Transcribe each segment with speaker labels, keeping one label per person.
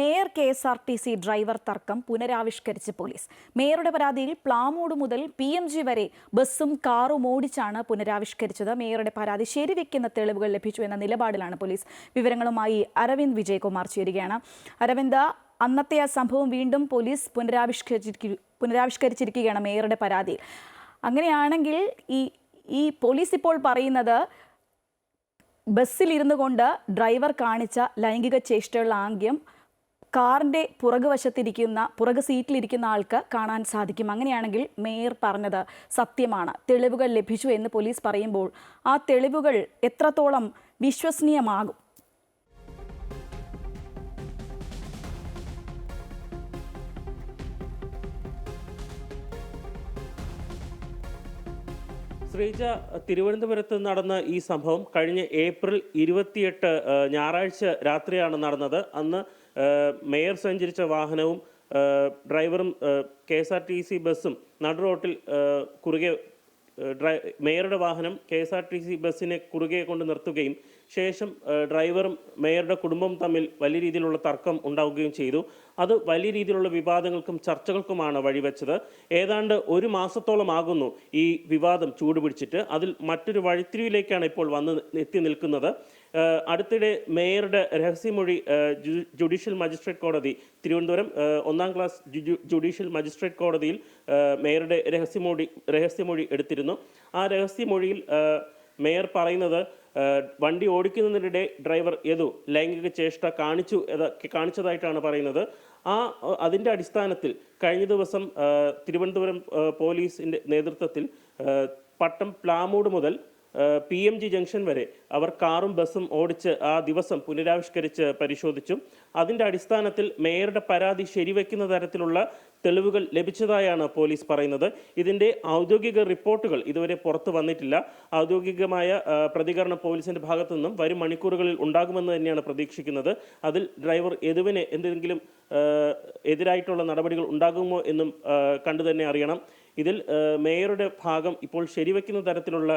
Speaker 1: Mayor K S R T C driver തർക്കം പുനരാവിഷ്കരിച്ച് police. മേയറുടെ പരാതിയിൽ പ്ലാമോഡ് മുതൽ പി എം ജി വരെ ബസ്സും കാറും ഓടിച്ചാണ് പുനരാവിഷ്കരിച്ചത്. മേയറുടെ പരാതി ശരിവെക്കുന്ന തെളിവുകൾ ലഭിച്ചു എന്ന നിലപാടിലാണ് പോലീസ്. വിവരങ്ങളുമായി അരവിന്ദ് വിജയകുമാർ ചേരുകയാണ്. അരവിന്ദ് അന്നത്തെ ആ സംഭവം വീണ്ടും പോലീസ് പുനരാവിഷ്കരിച്ചിരിക്കു പുനരാവിഷ്കരിച്ചിരിക്കുകയാണ് മേയറുടെ പരാതിയിൽ. അങ്ങനെയാണെങ്കിൽ ഈ ഈ പോലീസ് ഇപ്പോൾ പറയുന്നത് ബസ്സിലിരുന്നു കൊണ്ട് ഡ്രൈവർ കാണിച്ച ലൈംഗിക ചേഷ്ടയുള്ള ആംഗ്യം കാറിന്റെ പുറകുവശത്തിരിക്കുന്ന പുറക് സീറ്റിലിരിക്കുന്ന ആൾക്ക് കാണാൻ സാധിക്കും. അങ്ങനെയാണെങ്കിൽ മേയർ പറഞ്ഞത് സത്യമാണ്. തെളിവുകൾ ലഭിച്ചു എന്ന് പോലീസ് പറയുമ്പോൾ ആ തെളിവുകൾ എത്രത്തോളം വിശ്വസനീയമാകും?
Speaker 2: ശ്രീജ തിരുവനന്തപുരത്ത് നടന്ന ഈ സംഭവം കഴിഞ്ഞ ഏപ്രിൽ ഇരുപത്തിയെട്ട് ഞായറാഴ്ച രാത്രിയാണ് നടന്നത്. അന്ന് മേയർ സഞ്ചരിച്ച വാഹനവും ഡ്രൈവറും K S R T C ബസ്സും നടു റോട്ടിൽ കുറുകെ ഡ്രൈ മേയറുടെ വാഹനം K S R T C ബസ്സിനെ കുറുകെ കൊണ്ട് നിർത്തുകയും ശേഷം ഡ്രൈവറും മേയറുടെ കുടുംബവും തമ്മിൽ വലിയ രീതിയിലുള്ള തർക്കം ഉണ്ടാവുകയും ചെയ്തു. അത് വലിയ രീതിയിലുള്ള വിവാദങ്ങൾക്കും ചർച്ചകൾക്കുമാണ് വഴിവെച്ചത്. ഏതാണ്ട് ഒരു മാസത്തോളം ആകുന്നു ഈ വിവാദം ചൂടുപിടിച്ചിട്ട്. അതിൽ മറ്റൊരു വഴിത്തിരിവിലേക്കാണ് ഇപ്പോൾ വന്ന് എത്തി നിൽക്കുന്നത്. അടുത്തിടെ മേയറുടെ രഹസ്യമൊഴി ജുഡീഷ്യൽ മജിസ്ട്രേറ്റ് കോടതി തിരുവനന്തപുരം ഒന്നാം ക്ലാസ് ജുഡീഷ്യൽ മജിസ്ട്രേറ്റ് കോടതിയിൽ മേയറുടെ രഹസ്യമൊഴി രഹസ്യമൊഴി എടുത്തിരുന്നു. ആ രഹസ്യമൊഴിയിൽ മേയർ പറയുന്നത് വണ്ടി ഓടിക്കുന്നതിനിടെ ഡ്രൈവർ യദു ലൈംഗിക ചേഷ്ട കാണിച്ചു കാണിച്ചതായിട്ടാണ് പറയുന്നത്. ആ അതിന്റെ അടിസ്ഥാനത്തിൽ കഴിഞ്ഞ ദിവസം തിരുവനന്തപുരം പോലീസിന്റെ നേതൃത്വത്തിൽ പട്ടം പ്ലാമൂട് മുതൽ പി എം ജി ജംഗ്ഷൻ വരെ അവർ കാറും ബസ്സും ഓടിച്ച് ആ ദിവസം പുനരാവിഷ്കരിച്ച് പരിശോധിച്ചു. അതിന്റെ അടിസ്ഥാനത്തിൽ മേയറുടെ പരാതി ശരിവെക്കുന്ന തരത്തിലുള്ള തെളിവുകൾ ലഭിച്ചതായാണ് പോലീസ് പറയുന്നത്. ഇതിന്റെ ഔദ്യോഗിക റിപ്പോർട്ടുകൾ ഇതുവരെ പുറത്തു വന്നിട്ടില്ല. ഔദ്യോഗികമായ പ്രതികരണം പോലീസിന്റെ ഭാഗത്തു നിന്നും വരും മണിക്കൂറുകളിൽ ഉണ്ടാകുമെന്ന് തന്നെയാണ് പ്രതീക്ഷിക്കുന്നത്. അതിൽ ഡ്രൈവർ യദുവിന് എന്തെങ്കിലും എതിരായിട്ടുള്ള നടപടികൾ ഉണ്ടാകുമോ എന്നും കണ്ടു തന്നെ അറിയണം. ഇതിൽ മേയറുടെ ഭാഗം ഇപ്പോൾ ശരിവെക്കുന്ന തരത്തിലുള്ള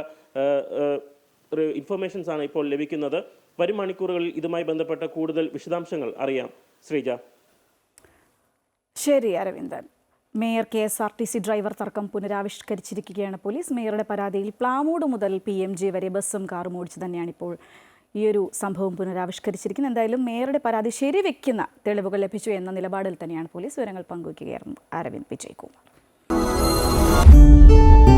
Speaker 2: ഇൻഫർമേഷൻസ് ആണ് ഇപ്പോൾ ലഭിക്കുന്നത്. വരും മണിക്കൂറുകളിൽ ഇതുമായി ബന്ധപ്പെട്ട കൂടുതൽ വിശദാംശങ്ങൾ അറിയാം. ശ്രീജ.
Speaker 1: ശരി Aravindan. Mayor K S R T C driver തർക്കം പുനരാവിഷ്കരിച്ചിരിക്കുകയാണ് പോലീസ്. മേയറുടെ പരാതിയിൽ പ്ലാമോട് മുതൽ പി എം ജി വരെ ബസ്സും കാറും ഓടിച്ചു തന്നെയാണ് ഇപ്പോൾ ഈ ഒരു സംഭവം പുനരാവിഷ്കരിച്ചിരിക്കുന്നത്. എന്തായാലും മേയറുടെ പരാതി ശരിവെക്കുന്ന തെളിവുകൾ ലഭിച്ചു എന്ന നിലപാടിൽ തന്നെയാണ് പോലീസ്. വിവരങ്ങൾ പങ്കുവയ്ക്കുകയായിരുന്നു അരവിന്ദ് വിജയ്കുമാർ. Música